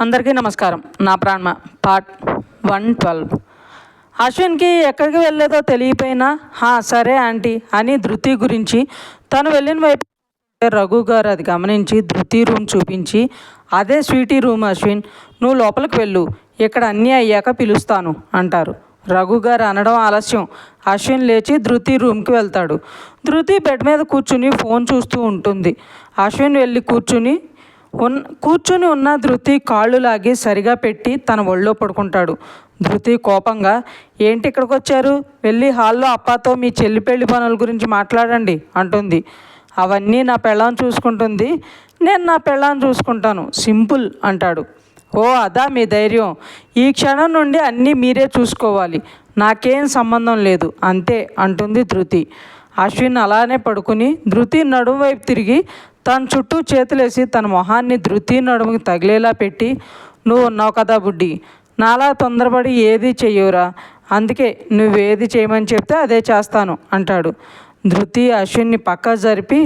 అందరికీ నమస్కారం. నా ప్రాణ పార్ట్ వన్ ట్వెల్వ్. అశ్విన్కి ఎక్కడికి వెళ్ళేదో తెలియపోయినా హా సరే ఆంటీ అని ధృతి గురించి తను వెళ్ళిన వైపు రఘు గారు అది గమనించి ధృతి రూమ్ చూపించి అదే స్వీటీ రూమ్ అశ్విన్ నువ్వు లోపలికి వెళ్ళు ఇక్కడ అన్నీ అయ్యాక పిలుస్తాను అంటారు. రఘు గారు అనడం ఆలస్యం. అశ్విన్ లేచి ధృతి రూమ్కి వెళ్తాడు. ధృతి బెడ్ మీద కూర్చుని ఫోన్ చూస్తూ ఉంటుంది. అశ్విన్ వెళ్ళి కూర్చుని ఉన్ కూర్చుని ఉన్న ధృతి కాళ్ళు లాగి సరిగా పెట్టి తన ఒళ్ళో పడుకుంటాడు. ధృతి కోపంగా ఏంటి ఇక్కడికి వచ్చారు వెళ్ళి హాల్లో అప్పాతో మీ చెల్లి పెళ్ళి పనుల గురించి మాట్లాడండి అంటుంది. అవన్నీ నా పెళ్ళాం చూసుకుంటుంది. నేను నా పెళ్ళాం చూసుకుంటాను. సింపుల్ అంటాడు. ఓ అదా మీ ధైర్యం. ఈ క్షణం నుండి అన్నీ మీరే చూసుకోవాలి. నాకేం సంబంధం లేదు. అంతే అంటుంది ధృతి. అశ్విన్ అలానే పడుకుని ధృతి నడుం వైపు తిరిగి తన చుట్టూ చేతులేసి తన మొహాన్ని ధృతి నడుముకి తగిలేలా పెట్టి నువ్వు ఉన్నావు కదా బుడ్డి నాలా తొందరపడి ఏది చెయ్యవురా అందుకే నువ్వేది చేయమని చెప్తే అదే చేస్తాను అంటాడు. ధృతి అశ్విన్ని పక్క జరిపి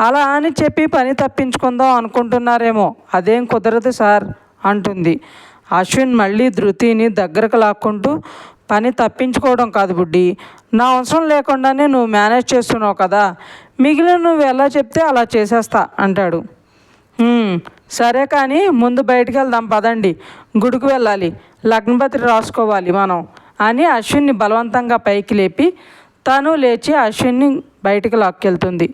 అలా అని చెప్పి పని తప్పించుకుందాం అనుకుంటున్నారేమో అదేం కుదరదు సార్ అంటుంది. అశ్విన్ మళ్ళీ ధృతిని దగ్గరకు లాక్కుంటూ పని తప్పించుకోవడం కాదు బుడ్డి నా అవసరం లేకుండానే నువ్వు మేనేజ్ చేస్తున్నావు కదా. మిగిలిన నువ్వు ఎలా చెప్తే అలా చేసేస్తా అంటాడు. సరే కానీ ముందు బయటికి వెళ్దాం పదండి. గుడికి వెళ్ళాలి. లగ్నపత్రి రాసుకోవాలి మనం అని అశ్విన్ని బలవంతంగా పైకి లేపి తను లేచి అశ్విన్ని బయటికి లాక్కెళ్తుంది.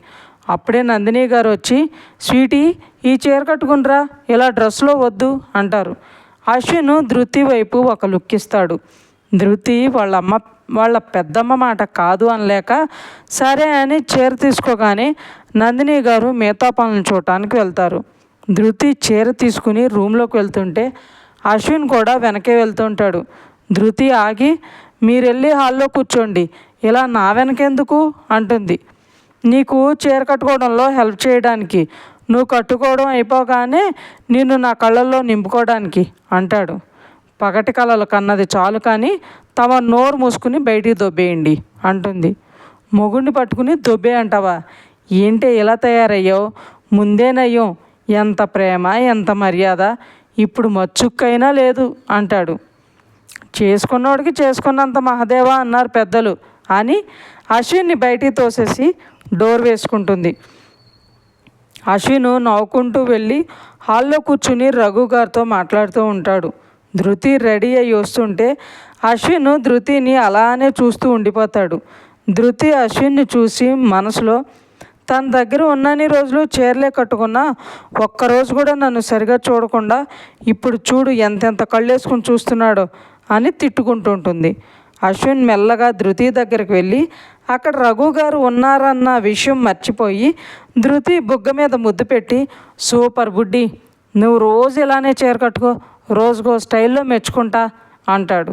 అప్పుడే నందిని గారు వచ్చి స్వీటీ ఈ చీర కట్టుకునిరా ఇలా డ్రెస్లో వద్దు అంటారు. అశ్విన్ ధృతి వైపు ఒక లుక్ ఇస్తాడు. ధృతి వాళ్ళ అమ్మ వాళ్ళ పెద్దమ్మ మాట కాదు అనలేక సరే అని చీర తీసుకోగానే నందిని గారు మిగతా పనులను చూడటానికి వెళ్తారు. ధృతి చీర తీసుకుని రూమ్లోకి వెళ్తుంటే అశ్విన్ కూడా వెనకే వెళ్తుంటాడు ధృతి ఆగి మీరు వెళ్ళి హాల్లో కూర్చోండి. ఇలా నా వెనకెందుకు? అంటుంది. నీకు చీర కట్టుకోవడంలో హెల్ప్ చేయడానికి. నువ్వు కట్టుకోవడం అయిపోగానే నిన్ను నా కళ్ళల్లో నింపుకోవడానికి అంటాడు. పగటి కళలు కన్నది చాలు కానీ తమ నోరు మూసుకుని బయటికి దొబ్బేయండి అంటుంది. మొగుడిని పట్టుకుని దొబ్బే అంటావా? ఏంటి ఇలా తయారయ్యావు? ముందేనయ్యం ఎంత ప్రేమ ఎంత మర్యాద? ఇప్పుడు మచ్చుక్కైనా లేదు అంటాడు. చేసుకున్నోడికి చేసుకున్నంత మహదేవా అన్నారు పెద్దలు అని అశ్విన్ని బయటికి తోసేసి డోర్ వేసుకుంటుంది. అశ్విన్ నవ్వుకుంటూ వెళ్ళి హాల్లో కూర్చుని రఘు గారితో మాట్లాడుతూ ఉంటాడు. ధృతి రెడీ అయ్యి వస్తుంటే అశ్విన్ ధృతిని అలానే చూస్తూ ఉండిపోతాడు. ధృతి అశ్విన్ని చూసి మనసులో తన దగ్గర ఉన్నన్ని రోజులు చీరలే కట్టుకున్నా ఒక్కరోజు కూడా నన్ను సరిగా చూడకుండా ఇప్పుడు చూడు ఎంతెంత కళ్ళేసుకుని చూస్తున్నాడో అని తిట్టుకుంటూ ఉంటుంది. అశ్విన్ మెల్లగా ధృతి దగ్గరికి వెళ్ళి అక్కడ రఘు గారు ఉన్నారన్న విషయం మర్చిపోయి ధృతి బుగ్గ మీద ముద్దు పెట్టి సూపర్ బుడ్డి నువ్వు రోజు ఇలానే చీర కట్టుకో రోజుకో స్టైల్లో మెచ్చుకుంటా అంటాడు.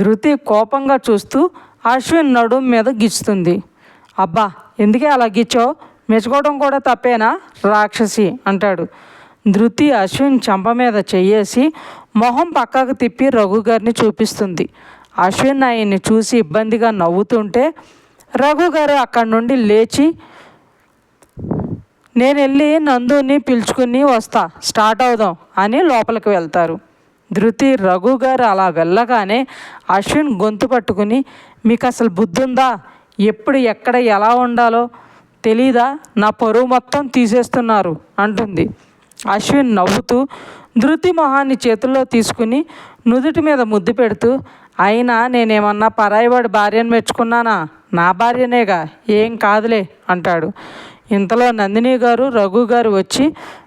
ధృతి కోపంగా చూస్తూ అశ్విన్ నడుం మీద గిచ్చుతుంది. అబ్బా ఎందుకే అలా గిచ్చో మెచ్చుకోవడం కూడా తప్పేనా? రాక్షసి అంటాడు. ధృతి అశ్విన్ చెంప మీద చెయ్యేసి మొహం పక్కకు తిప్పి రఘు గారిని చూపిస్తుంది. అశ్విన్ ఆయన్ని చూసి ఇబ్బందిగా నవ్వుతుంటే రఘు గారు అక్కడి నుండి లేచి నేను వెళ్ళి నందుని పిలుచుకుని వస్తా స్టార్ట్ అవుదాం అని లోపలికి వెళ్తారు. ధృతి రఘు గారు అలా వెళ్ళగానే అశ్విన్ గొంతు పట్టుకుని మీకు అసలు బుద్ధి ఉందా ఎప్పుడు ఎక్కడ ఎలా ఉండాలో తెలీదా? నా పరువు మొత్తం తీసేస్తున్నారు అంటుంది. అశ్విన్ నవ్వుతూ ధృతి మొహాన్ని చేతుల్లో తీసుకుని నుదుటి మీద ముద్దు పెడుతూ అయినా నేనేమన్నా పరాయివాడి భార్యను మెచ్చుకున్నానా? నా భార్యనేగా? ఏం కాదులే అంటాడు. ఇంతలో నందిని గారు రఘు గారు వచ్చి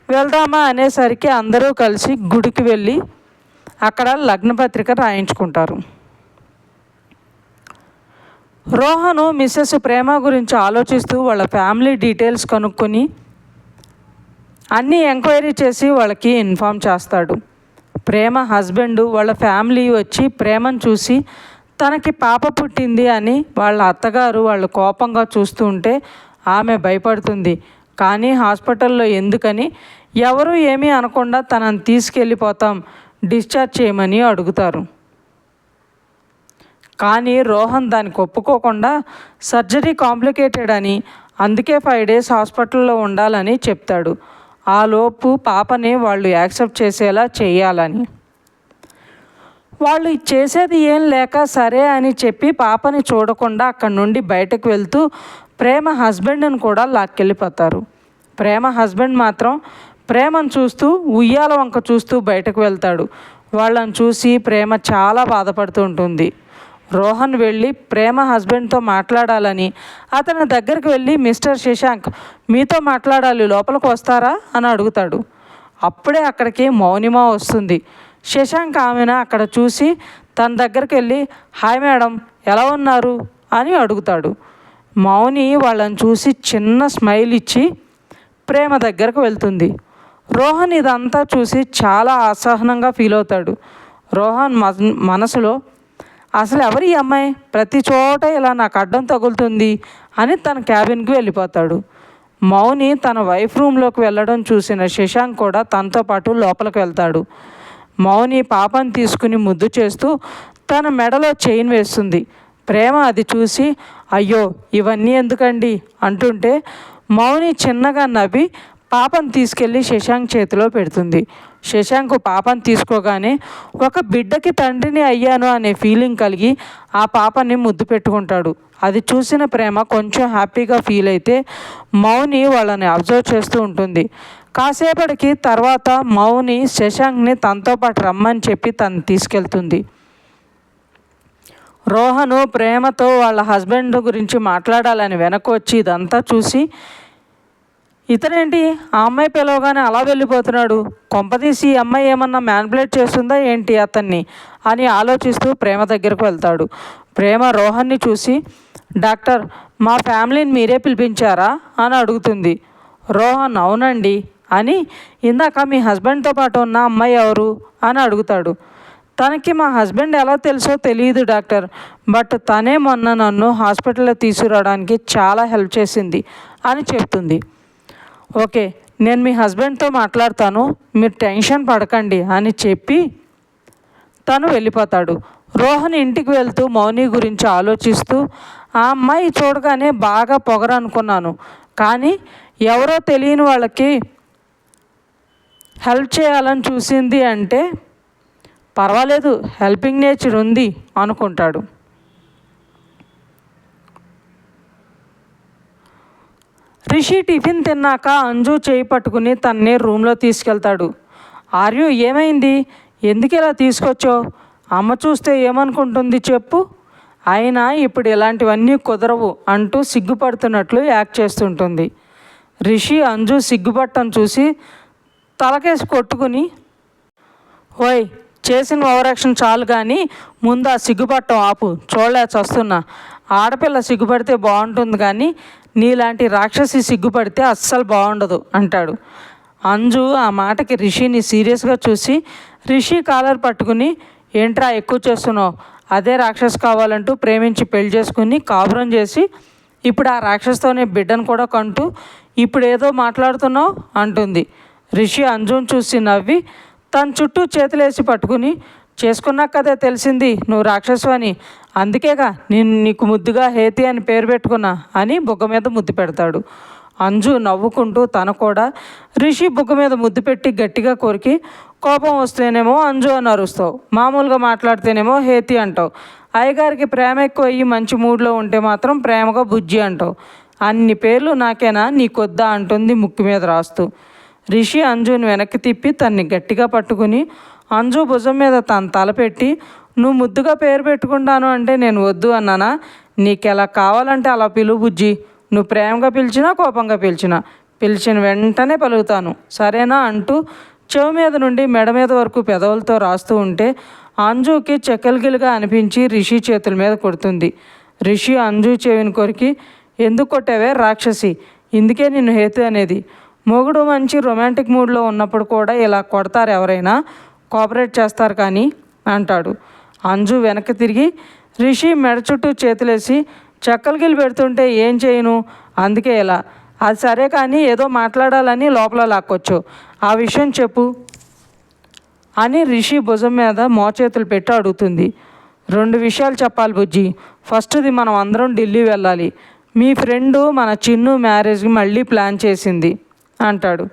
వెళ్దామా అనేసరికి అందరూ కలిసి గుడికి వెళ్ళి అక్కడ లగ్నపత్రిక రాయించుకుంటారు. రోహను మిస్సెస్ ప్రేమ గురించి ఆలోచిస్తూ వాళ్ళ ఫ్యామిలీ డీటెయిల్స్ కనుక్కొని అన్నీ ఎంక్వైరీ చేసి వాళ్ళకి ఇన్ఫామ్ చేస్తాడు. ప్రేమ హస్బెండ్ వాళ్ళ ఫ్యామిలీ వచ్చి ప్రేమను చూసి తనకి పాప పుట్టింది అని వాళ్ళ అత్తగారు వాళ్ళు కోపంగా చూస్తూ ఉంటే ఆమె భయపడుతుంది. కానీ హాస్పిటల్లో ఎందుకని? ఎవరు ఏమీ అనకుండా తనని తీసుకెళ్ళిపోతాం. డిశ్చార్జ్ చేయమని అడుగుతారు. కానీ రోహన్ దానికి ఒప్పుకోకుండా సర్జరీ కాంప్లికేటెడ్ అని అందుకే ఫైవ్ డేస్ హాస్పిటల్లో ఉండాలని చెప్తాడు. లోపు పాపని వాళ్ళు యాక్సెప్ట్ చేసేలా చేయాలని వాళ్ళు చేసేది ఏం లేక సరే అని చెప్పి పాపని చూడకుండా అక్కడి నుండి బయటకు వెళ్తూ ప్రేమ హస్బెండ్ని కూడా లాక్కెళ్ళిపోతారు. ప్రేమ హస్బెండ్ మాత్రం ప్రేమను చూస్తూ ఉయ్యాల వంక చూస్తూ బయటకు వెళ్తాడు. వాళ్ళని చూసి ప్రేమ చాలా బాధపడుతూ ఉంటుంది. రోహన్ వెళ్ళి ప్రేమ హస్బెండ్తో మాట్లాడాలని అతని దగ్గరికి వెళ్ళి మిస్టర్ శశాంక్ మీతో మాట్లాడాలి లోపలికి వస్తారా? అని అడుగుతాడు. అప్పుడే అక్కడికి మౌనిమా వస్తుంది. శశాంక్ ఆమెను అక్కడ చూసి తన దగ్గరికి వెళ్ళి హాయ్ మేడం ఎలా ఉన్నారు? అని అడుగుతాడు. మౌని వాళ్ళని చూసి చిన్న స్మైల్ ఇచ్చి ప్రేమ దగ్గరకు వెళ్తుంది. రోహన్ ఇదంతా చూసి చాలా అసహనంగా ఫీల్ అవుతాడు. రోహన్ మనసులో అసలు ఎవరి ఈ అమ్మాయి? ప్రతి చోట ఇలా నాకు అడ్డం తగులుతుంది అని తన క్యాబిన్కి వెళ్ళిపోతాడు. మౌని తన వైఫ్ రూమ్లోకి వెళ్ళడం చూసిన శశాంక్ కూడా తనతో పాటు లోపలికి వెళ్తాడు. మౌని పాపను తీసుకుని ముద్దు చేస్తూ తన మెడలో చైన్ వేస్తుంది. ప్రేమ అది చూసి అయ్యో ఇవన్నీ ఎందుకండి? అంటుంటే మౌని చిన్నగా నవ్వి పాపను తీసుకెళ్ళి శశాంక్ చేతిలో పెడుతుంది. శశాంక్ పాపను తీసుకోగానే ఒక బిడ్డకి తండ్రిని అయ్యాను అనే ఫీలింగ్ కలిగి ఆ పాపని ముద్దు పెట్టుకుంటాడు. అది చూసిన ప్రేమ కొంచెం హ్యాపీగా ఫీల్ అయితే మౌని వాళ్ళని అబ్జర్వ్ చేస్తూ ఉంటుంది. కాసేపటికి తర్వాత మౌని శశాంక్ని తనతో పాటు రమ్మని చెప్పి తను తీసుకెళ్తుంది. రోహను ప్రేమతో వాళ్ళ హస్బెండ్ గురించి మాట్లాడాలని వెనక్కి వచ్చి ఇదంతా చూసి ఇతనేంటి? ఆ అమ్మాయి పిలవగానే అలా వెళ్ళిపోతున్నాడు. కొంపదీసి ఈ అమ్మాయి ఏమన్నా మ్యాన్పులేట్ చేస్తుందా ఏంటి అతన్ని అని ఆలోచిస్తూ ప్రేమ దగ్గరకు వెళ్తాడు. ప్రేమ రోహన్ని చూసి డాక్టర్ మా ఫ్యామిలీని మీరే పిలిపించారా? అని అడుగుతుంది. రోహన్ అవునండి అని ఇందాక మీ హస్బెండ్తో పాటు ఉన్న అమ్మాయి ఎవరు? అని అడుగుతాడు. తనకి మా హస్బెండ్ ఎలా తెలుసో తెలియదు డాక్టర్ బట్ తనే మొన్న నన్ను హాస్పిటల్లో తీసుకురావడానికి చాలా హెల్ప్ చేసింది అని చెప్తుంది. ఓకే నేను మీ హస్బెండ్తో మాట్లాడతాను మీరు టెన్షన్ పడకండి అని చెప్పి తను వెళ్ళిపోతాడు. రోహన్ ఇంటికి వెళ్తూ మౌని గురించి ఆలోచిస్తూ ఆ అమ్మాయి చూడగానే బాగా పొగరనుకున్నాను కానీ ఎవరో తెలియని వాళ్ళకి హెల్ప్ చేయాలని చూసింది అంటే పర్వాలేదు హెల్పింగ్ నేచర్ ఉంది అనుకుంటాడు. రిషి టిఫిన్ తిన్నాక అంజు చేయి పట్టుకుని తన్నే రూమ్లో తీసుకెళ్తాడు. ఆర్యు ఏమైంది? ఎందుకు ఇలా తీసుకొచ్చావు? అమ్మ చూస్తే ఏమనుకుంటుంది చెప్పు. అయినా ఇప్పుడు ఇలాంటివన్నీ కుదరవు అంటూ సిగ్గుపడుతున్నట్లు యాక్ట్ చేస్తుంటుంది. రిషి అంజు సిగ్గుపట్టం చూసి తలకేసి కొట్టుకుని ఓయ్ చేసిన ఓవరాక్షన్ చాలు కానీ ముందు ఆ సిగ్గుపట్టం ఆపు. చూడలే వస్తున్నా ఆడపిల్ల సిగ్గుపడితే బాగుంటుంది కానీ నీలాంటి రాక్షసి సిగ్గుపడితే అస్సలు బాగుండదు అంటాడు. అంజు ఆ మాటకి రిషిని సీరియస్గా చూసి రిషి కాలర్ పట్టుకుని ఏంట్రా ఎక్కువ చేస్తున్నావు? అదే రాక్షస్ కావాలంటూ ప్రేమించి పెళ్ళి చేసుకుని కాపురం చేసి ఇప్పుడు ఆ రాక్షస్తోనే బిడ్డను కూడా కంటూ ఇప్పుడు ఏదో మాట్లాడుతున్నావు? అంటుంది. రిషి అంజుని చూసి నవ్వి తన చుట్టూ చేతులేసి పట్టుకుని చేసుకున్నాక కదా తెలిసింది నువ్వు రాక్షసువని. అందుకేగా నేను నీకు ముద్దుగా హేతి అని పేరు పెట్టుకున్నా అని బుగ్గ మీద ముద్దు పెడతాడు. అంజు నవ్వుకుంటూ తన కూడా రిషి బుగ్గ మీద ముద్దు పెట్టి గట్టిగా కొరికి కోపం వస్తేనేమో అంజు అని అరుస్తావు. మామూలుగా మాట్లాడితేనేమో హేతి అంటావు. అయ్యగారికి ప్రేమ ఎక్కువ అయ్యి మంచి మూడ్లో ఉంటే మాత్రం ప్రేమగా బుజ్జి అంటావు. అన్ని పేర్లు నాకేనా నీకొద్దా అంటుంది ముక్కు మీద రాస్తూ. రిషి అంజుని వెనక్కి తిప్పి తన్ని గట్టిగా పట్టుకుని అంజు భుజం మీద తన తలపెట్టి నువ్వు ముద్దుగా పేరు పెట్టుకుంటాను అంటే నేను వద్దు అన్నానా? నీకు ఎలా కావాలంటే అలా పిలువు బుజ్జి. నువ్వు ప్రేమగా పిలిచినా కోపంగా పిలిచినా. పిలిచిన వెంటనే పలుకుతాను. సరేనా అంటూ చెవి మీద నుండి మెడ మీద వరకు పెదవులతో రాస్తూ ఉంటే అంజుకి చెక్కలిగిలుగా అనిపించి రిషి చేతుల మీద కొడుతుంది. రిషి అంజు చెవిని కొరికి ఎందుకు కొట్టావే రాక్షసి? ఇందుకే నిన్ను హేతు అనేది. మొగుడు మంచి రొమాంటిక్ మూడ్లో ఉన్నప్పుడు కూడా ఇలా కొడతారు ఎవరైనా. కోఆపరేట్ చేస్తారు కానీ అంటాడు. అంజు వెనక్కి తిరిగి రిషి మెడ చుట్టూ చేతులేసి చెక్కలగిలి పెడుతుంటే ఏం చేయను? అందుకే ఇలా. అది సరే కానీ ఏదో మాట్లాడాలని లోపల లాక్కొచ్చు. ఆ విషయం చెప్పు. అని రిషి భుజం మీద మోచేతులు పెట్టి అడుగుతుంది. రెండు విషయాలు చెప్పాలి బుజ్జి. ఫస్ట్ది మనం అందరం ఢిల్లీ వెళ్ళాలి. మీ ఫ్రెండు మన చిన్ను మ్యారేజ్కి మళ్ళీ ప్లాన్ చేసింది అంటాడు.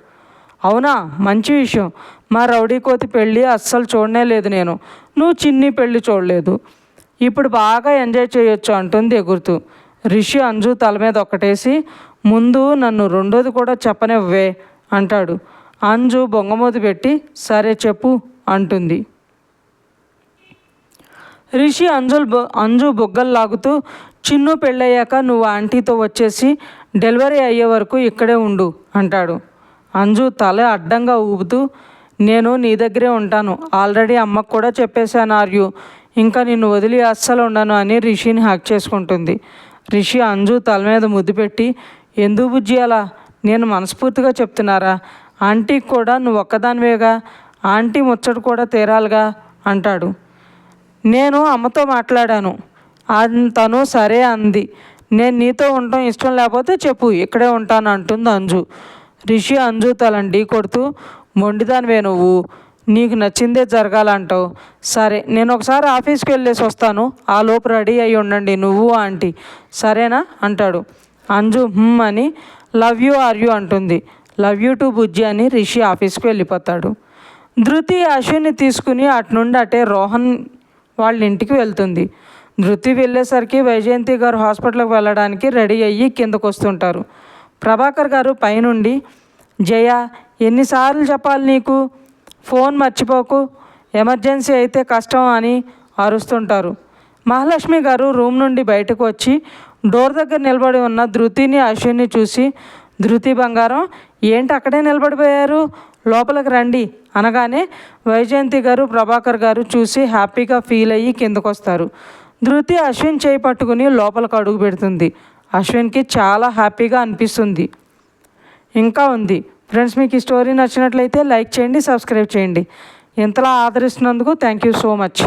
అవునా? మంచి విషయం. మా రౌడీ కోతి పెళ్ళి అస్సలు చూడనే లేదు నేను. నువ్వు చిన్ని పెళ్ళి చూడలేదు. ఇప్పుడు బాగా ఎంజాయ్ చేయొచ్చు అంటుంది ఎగురుతూ. రిషి అంజు తల మీద ఒక్కటేసి ముందు నన్ను రెండోది కూడా చెప్పనివ్వే అంటాడు. అంజు బొంగమూతి పెట్టి సరే చెప్పు అంటుంది. రిషి అంజుల్ బొ అంజు బొగ్గలు లాగుతూ చిన్ను పెళ్ళయ్యాక నువ్వు ఆంటీతో వచ్చేసి డెలివరీ అయ్యే వరకు ఇక్కడే ఉండు అంటాడు. అంజు తల అడ్డంగా ఊపుతూ నేను నీ దగ్గరే ఉంటాను. ఆల్రెడీ అమ్మకు కూడా చెప్పేశాను ఆర్యు. ఇంకా నిన్ను వదిలి అస్సలు ఉండను అని రిషిని హ్యాక్ చేసుకుంటుంది. రిషి అంజు తల మీద ముద్దు పెట్టి ఎందుకు బుజ్జి అలా? నేను మనస్ఫూర్తిగా చెప్తున్నారా? ఆంటీకి కూడా నువ్వు ఒక్కదానివేగా? ఆంటీ ముచ్చట కూడా తీరాలిగా? అంటాడు. నేను అమ్మతో మాట్లాడాను. తను సరే అంది. నేను నీతో ఉండటం ఇష్టం లేకపోతే చెప్పు ఇక్కడే ఉంటాను అంటుంది అంజు. రిషి అంజు తలని ఢీ కొడుతూ మొండిదానివే నువ్వు. నీకు నచ్చిందే జరగాలంటావు. సరే నేను ఒకసారి ఆఫీస్కి వెళ్ళేసి వస్తాను. ఆ లోపు రెడీ అయి ఉండండి నువ్వు ఆంటీ. సరేనా? అంటాడు. అంజు అని లవ్ యూ ఆర్ యూ? అంటుంది. లవ్ యూ టు బుజ్జి అని రిషి ఆఫీస్కి వెళ్ళిపోతాడు. ధృతి అశ్విని తీసుకుని అటు నుండి అటే రోహన్ వాళ్ళ ఇంటికి వెళ్తుంది. ధృతి వెళ్ళేసరికి వైజయంతి గారు హాస్పిటల్కి వెళ్ళడానికి రెడీ అయ్యి కిందకు వస్తుంటారు ప్రభాకర్ గారు పైనుండి జయ ఎన్నిసార్లు చెప్పాలి నీకు? ఫోన్ మర్చిపోకు. ఎమర్జెన్సీ అయితే కష్టం అని అరుస్తుంటారు. మహాలక్ష్మి గారు రూమ్ నుండి బయటకు వచ్చి డోర్ దగ్గర నిలబడి ఉన్న ధృతిని అశ్విని చూసి ధృతి బంగారం ఏంటి అక్కడే నిలబడిపోయారు? లోపలికి రండి అనగానే వైజయంతి గారు ప్రభాకర్ గారు చూసి హ్యాపీగా ఫీల్ అయ్యి కిందకొస్తారు. ధృతి అశ్విన్ చేయి పట్టుకుని లోపలికి అడుగు పెడుతుంది. అశ్విన్కి చాలా హ్యాపీగా అనిపిస్తుంది. ఇంకా ఉంది. ఫ్రెండ్స్ మీకు ఈ స్టోరీ నచ్చినట్లయితే లైక్ చేయండి సబ్స్క్రైబ్ చేయండి. ఇంతలా ఆదరిస్తున్నందుకు థ్యాంక్ యూ సో మచ్.